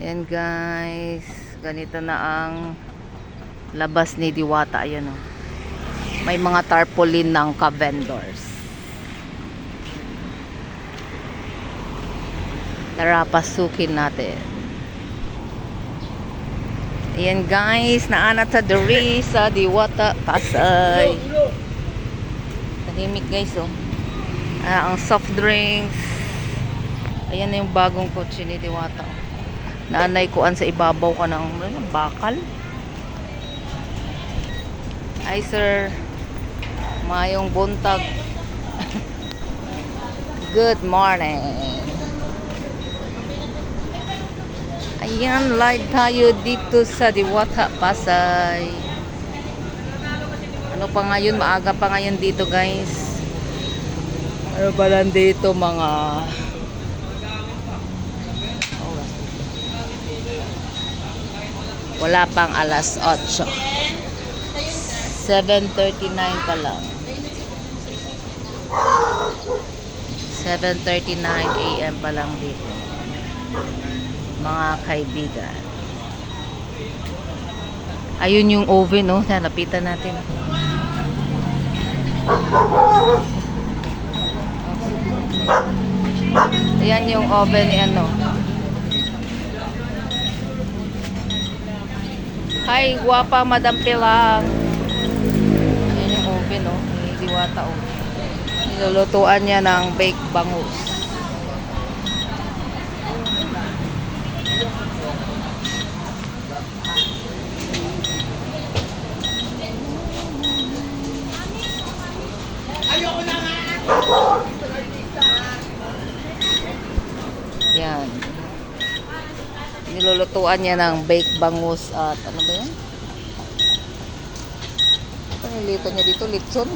Yan guys, ganito na ang labas ni Diwata. Ayan o. May mga tarpaulin ng ka-vendors. Tara, pasukin natin. Ayan guys, naanat sa diri sa Diwata, Pasay. Tahimik guys oh. Ah, ang soft drinks. Ayan na yung bagong kotse ni Diwata. oh. Naanay kuan sa ibabaw ka ng ano, bakal. Hi sir. Mayong buntag. Good morning. Ayan, live tayo dito sa Diwata, Pasay. Ano pa ngayon? Maaga pa ngayon dito, guys. Ano pa lang dito, mga... oras dito? Wala pang alas 8. 7.39 pa lang. 7.39 a.m. pa lang dito mga kaibigan. Ayun yung oven, no? Yan, lapitan natin. Ayan yung oven ano. Hi, guwapa Madam Pilang. Ayan yung oven, no? Ni Diwata, oh. Nilulutuan niya ng baked bangus. Yan. Nilulutuan niya ng baked bangus at ano ba yan? Ito nilito niya dito, litson.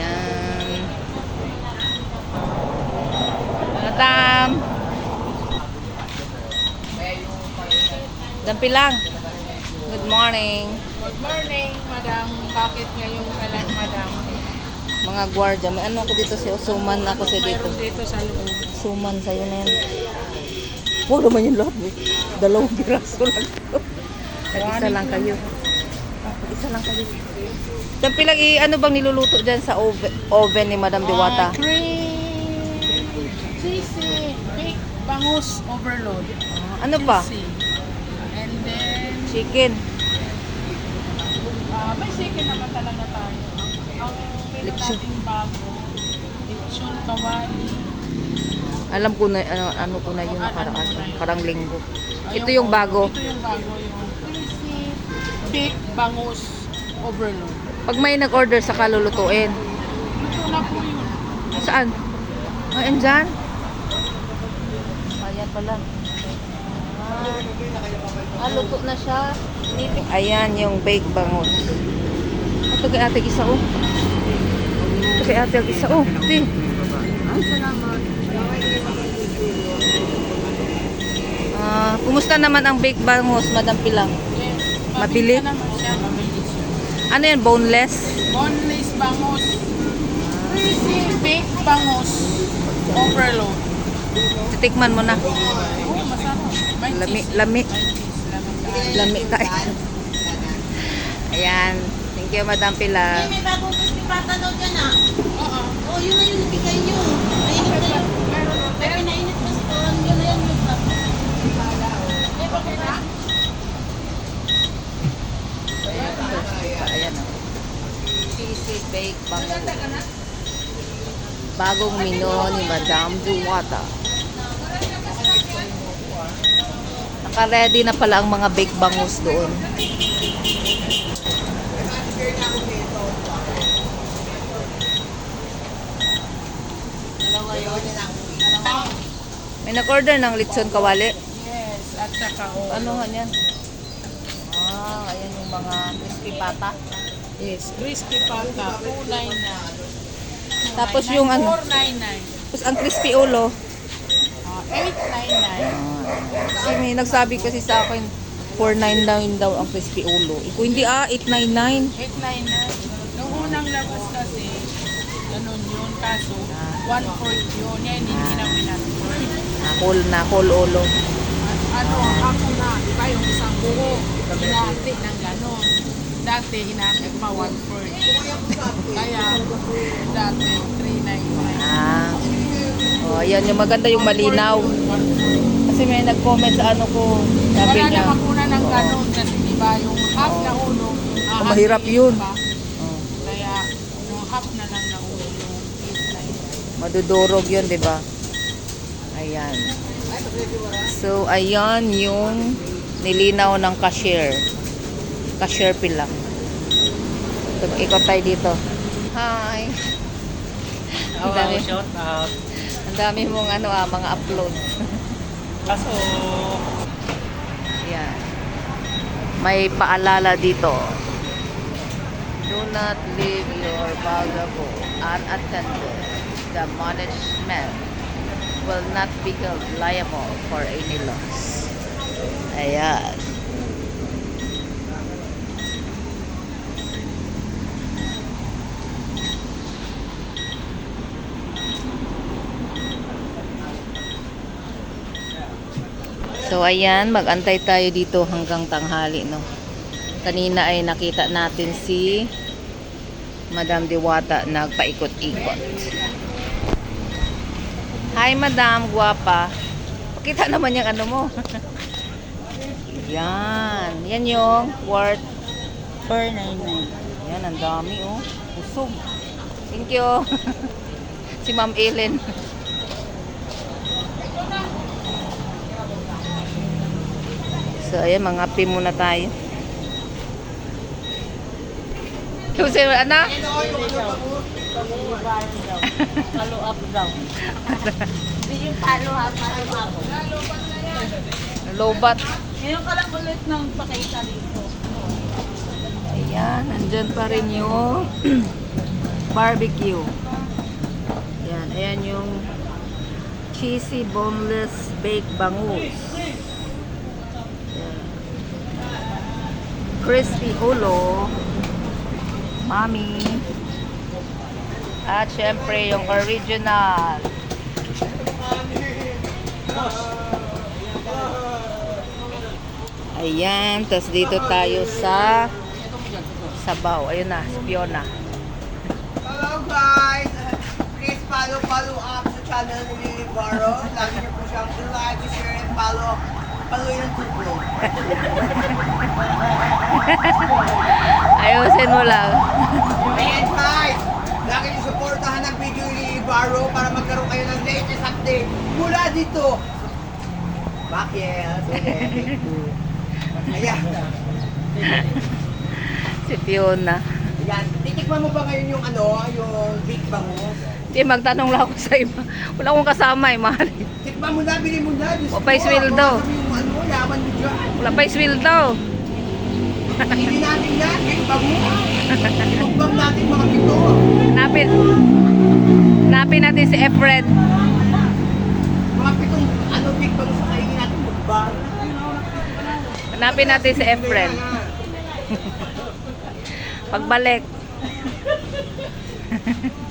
Yan. Madam. Dampi lang. Good morning. Good morning, madam. Bakit ngayon ka lang, madam? Mga gwardiya. May ano ako dito si Suman ako sa dito. Dito sa loob. Suman sa'yo na yan. Puro naman yung lahat. eh. Dalawang piraso lang. Isa lang kayo. Isa lang kayo. Yan pilang i ano bang niluluto dyan sa oven, oven ni Madam Diwata? Cream, cheesy, big bangus overload. Ah, ano? Cheesy. And then, Chicken. ah, may chicken naman talaga tayo. Ang, ang menu Lechon. bago, lechon kawali. Alam ko na ano, ano ko na yung nakaraan. Karang linggo. Ayun Ito yung bago. Ito yung bago, yung big bangus overload. Pag may nag-order sa kalulutuin. Luto na po yun. Saan? Ay, andyan? Ayan pala. Ah, luto na siya. Ayan yung baked bangus. Ito kay ate isa oh. Kay ate isa oh. Ito. Ah, kumusta naman ang baked bangus, Madam Pilang? Yes. Mabili? Ano yan, boneless? Boneless bangus. Crispy baked bangus. Overload. Titikman mo na. Oh, masarap. Lami, lami. Lami. Tayo. Ayan. Thank you, Madam Pilang. Daw dyan ah. Oo. Oh, yun na yung nabigay nyo. Mainit na yun. Ay, pinainit kasi doon. Yun na yung nabigay. Eh, bakit na? Ayan o. Cheesy bake bangus. Bagong menu ni Madam Duwata. Naka-ready na pala ang mga bake bangus doon. Dalawa yun. May nag-order ng lechon kawali. Yes. At saka oh. Ano nga yan? Ah, ayan yung mga crispy pata. Yes. Crispy pata. 299. Tapos yung ano? 499. Tapos ang crispy ulo. Ah, 899. Kasi may nagsabi kasi sa akin, 499 daw ang crispy ulo. Iko hindi ah, 899. 899. Nung unang labas kasi, ganun yun. Kaso, one fourth yun. Yan, hindi na pinag whole na, whole ulo. ano, ako na, di ba yung isang buo, hinati ng ganon. Dati, hinati pa one fourth. Kaya, dati, 395. Ah. Oh, ayan yung maganda yung malinaw. Kasi may nag-comment sa ano ko. Sabi Wala niya. na makuna ng ganon kasi di ba yung half na ulo, Oh, mahirap yun. pa. Oh, Kaya, yung half na lang na ulo, yung 895. Madudurog yun, di ba? Ayan. So, ayan yung nilinaw ng cashier. Cashier pila. So, ikot tayo dito. Hi! Ang dami, shout out. ang dami mong ano ah, mga upload. Kaso, Ayan. May paalala dito. Do not leave your valuable unattended. The management will not be held liable for any loss. Ayan. So ayan, magantay tayo dito hanggang tanghali no. Kanina ay nakita natin si Madam Diwata nagpaikot-ikot. Hi Madam, guwapa. Pakita naman yung ano mo. yan, yan yung worth 499. Yan, ang dami oh. Usog. Thank you. si Ma'am Ellen. So, ayan, mga pi muna tayo. Kasi, ano? Follow up daw. Hindi yung follow up, follow up. Lobat. Ngayon ka lang ulit ng pakita dito. Ayan, nandyan pa rin yung barbecue. Ayan, ayan yung cheesy boneless baked bangus. Ayan. Crispy ulo. Mami. At syempre yung original. Ayan, tapos dito tayo sa Sabaw. Ayun na, si Fiona. Hello guys! Please follow, follow up sa channel ni Lily Barro. Lagi niyo po siyang like, share, and follow. Follow yung tubo. Ayusin mo lang. And guys, lagi niyo supportahan ang video Barro para magkaroon kayo ng latest update mula dito. Bakit? Ayan. Si Fiona. Ayan. Titikman mo ba ngayon yung ano, yung big bangus? Hindi, magtanong lang ako sa iba. Wala akong kasama eh, mahal. Tikman mo na, bili mo na. O, pa sweldo. ako Yung ano, yaman mo dyan. Wala pa yung daw. Hindi natin yan, big bangus. Ibukbang natin mga pito. Napin. Efred. Mga pitong ano big bangus sa kainin natin mukbang. Hanapin natin si Efren. Pagbalik.